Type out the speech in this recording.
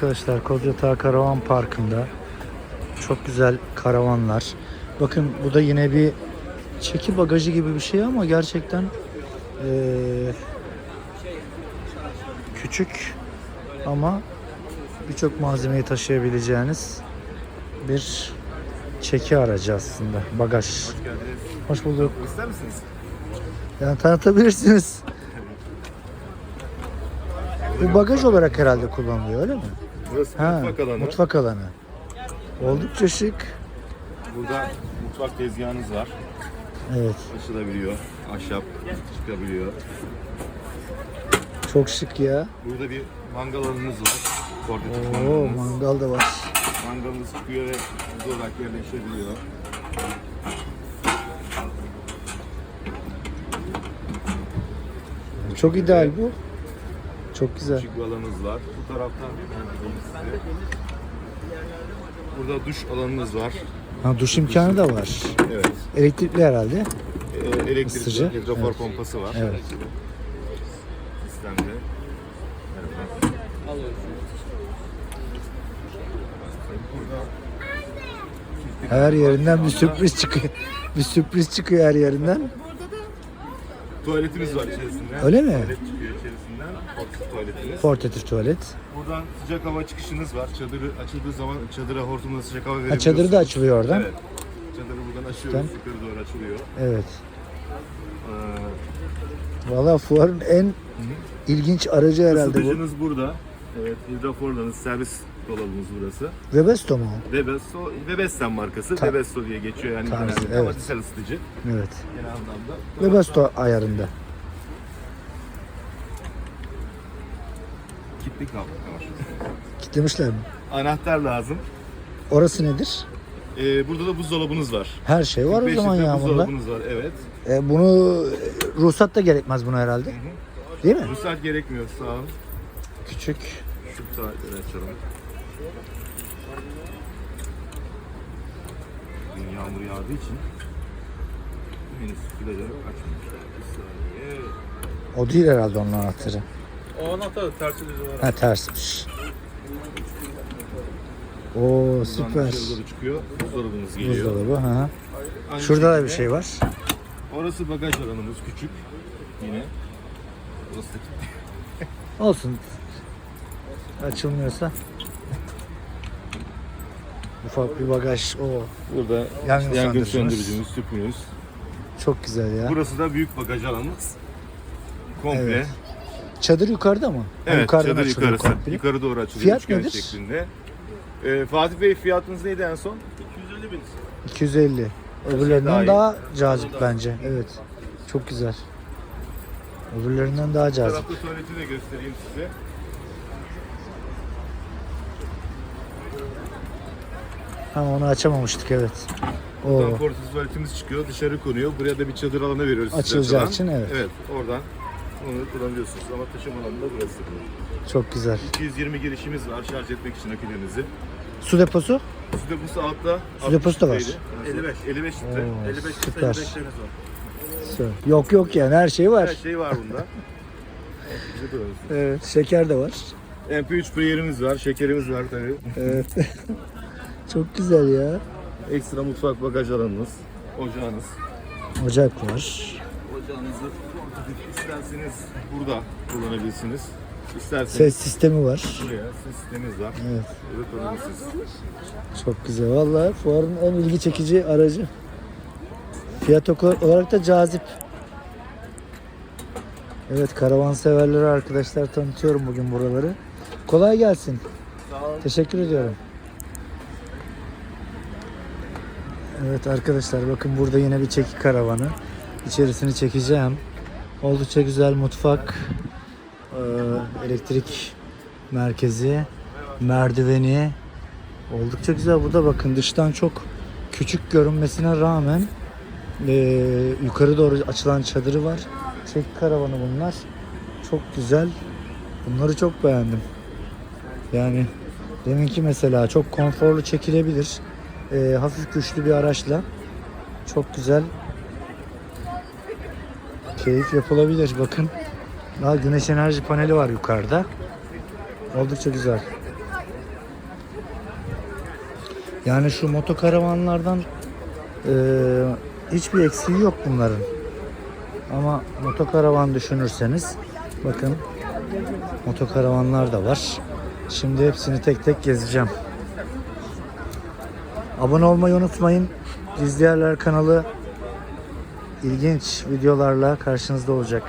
Arkadaşlar Kozyatağı Karavan Parkı'nda çok güzel karavanlar. Bakın bu da yine bir çeki bagajı gibi bir şey ama gerçekten eee, küçük ama birçok malzemeyi taşıyabileceğiniz bir çeki aracı aslında. Bagaj. Hoş bulduk. İster misiniz? Yani tanıtabilirsiniz. Bu bagaj olarak herhalde kullanılıyor öyle mi? Burası Ha, mutfak alanı. Mutfak alanı. Oldukça şık. Burada mutfak tezgahınız var. Evet. Açılabiliyor. Ahşap çıkabiliyor. Çok şık ya. Burada bir mangal alanınız var. Portatif Oo, mangalınız. mangal da var. Mangalınız çıkıyor ve hızlı olarak yerleşebiliyor. Çok ideal bu. Çok güzel. Küçük bir alanınız var. Bu taraftan. Burada duş alanınız var. Ha, duş imkanı da var. Evet. Elektrikli herhalde. Ee, elektrikli Isıtıcı. hidrofor Evet. pompası var. Evet. Sistemde. Her yerinden bir sürpriz çıkıyor. Bir sürpriz çıkıyor her yerinden. Tuvaletimiz var içerisinde. Öyle mi? Tuvalet çıkıyor içerisinden. Portatif tuvaletiniz. Portatif tuvalet. Buradan sıcak hava çıkışınız var. Çadırı açıldığı zaman çadıra hortumla sıcak hava Ha, verebiliyorsunuz. çadırı da açılıyor oradan. Evet. Çadırı buradan açıyoruz. Tamam. Yukarı doğru açılıyor. Evet. Ee, Valla fuarın en ilginç aracı herhalde bu. ısıtıcınız burada. Evet, hidroforlarınız, servis dolabımız burası. Webesto mu? Webesto, Webesten markası. Ta- Webesto diye geçiyor yani Tarzı, genelde. evet. Ama dizel ısıtıcı Evet. genel anlamda. Webesto ayarında. Kilitli kablo var. Kitlemişler mi? Anahtar lazım. Orası nedir? Ee, burada da buzdolabınız var. Her şey var o 45 zaman litre ya bunda. buzdolabınız var, evet. E, bunu e, ruhsat da gerekmez buna herhalde. Değil mi? Ruhsat gerekmiyor, sağ olun. Küçük. Şu saatleri açalım. Bugün yağmur yağdığı için henüz plajları açmamışlar. Bir saniye. O değil herhalde onun anahtarı. O anahtar tersi düz olarak. Ha tersmiş. Oo Buradan süper. çıkıyor. Buzdolabımız geliyor. Buzdolabı. Hı. Aynı Şurada da bir şey var. Orası bagaj alanımız küçük. Yine. Burası da. Olsun. Açılmıyorsa. Ufak bir bagaj. O Burada Yangın yangın söndürücümüz. söndürücümüz, tüpümüz. çok güzel ya. Burası da büyük bagaj alanımız. Komple. Evet. Evet, Çadır yukarıda mı? Ha, yukarıdan çadır açılıyor yukarısı. komple. Yukarı doğru açılıyor. Fiyat üçgen nedir? Şeklinde. Ee, Fatih Bey fiyatınız neydi en son? 250 bin. 250. Öbürlerinden daha iyi. daha cazip bence. Evet. Çok güzel. Öbürlerinden daha Bu cazip. tarafta tuvaleti de göstereyim size. Ha onu açamamıştık evet. Buradan Oo. tuvaletimiz çıkıyor. Dışarı konuyor. Buraya da bir çadır alanı veriyoruz size Açılacağı açılan. için, evet. Evet oradan onu kullanıyorsunuz. Ama taşıma alanı da burası. Çok güzel. 220 girişimiz var şarj etmek için akülerinizi. Su deposu? Su deposu altta. Su deposu da var. 55. 55 litre. Oo, 55 litre süper. 55 litremiz var. Süper. Yok yok yani her şey var. Her şey var bunda. Bize de öyle. Evet, şeker de var. MP3 player'imiz var, şekerimiz var tabii. Evet. Çok güzel ya. Ekstra mutfak bagaj alanınız, ocağınız. Ocak var. Ocağınızı isterseniz burada kullanabilirsiniz. İsterseniz Ses sistemi var. buraya ses sistemimiz var. Evet. Burada kullanabilirsiniz. Çok güzel. Vallahi fuarın en ilgi çekici aracı. Fiyat olarak da cazip. Evet karavan severleri arkadaşlar tanıtıyorum bugün buraları. Kolay gelsin. Sağ olun. Teşekkür ediyorum. Evet arkadaşlar bakın burada yine bir çeki karavanı. İçerisini çekeceğim. Oldukça güzel mutfak, eee, elektrik merkezi, merdiveni. Oldukça güzel. Bu da bakın dıştan çok küçük görünmesine rağmen eee, yukarı doğru açılan çadırı var. Çeki karavanı bunlar. Çok güzel. Bunları çok beğendim. Yani deminki mesela çok konforlu çekilebilir. Ee, hafif güçlü bir araçla çok güzel keyif yapılabilir. Bakın daha güneş enerji paneli var yukarıda. Oldukça güzel. Yani şu motokaravanlardan eee hiçbir eksiği yok bunların. Ama motokaravan düşünürseniz bakın motokaravanlar da var. Şimdi hepsini tek tek gezeceğim. Abone olmayı unutmayın. İzleyenler kanalı ilginç videolarla karşınızda olacak.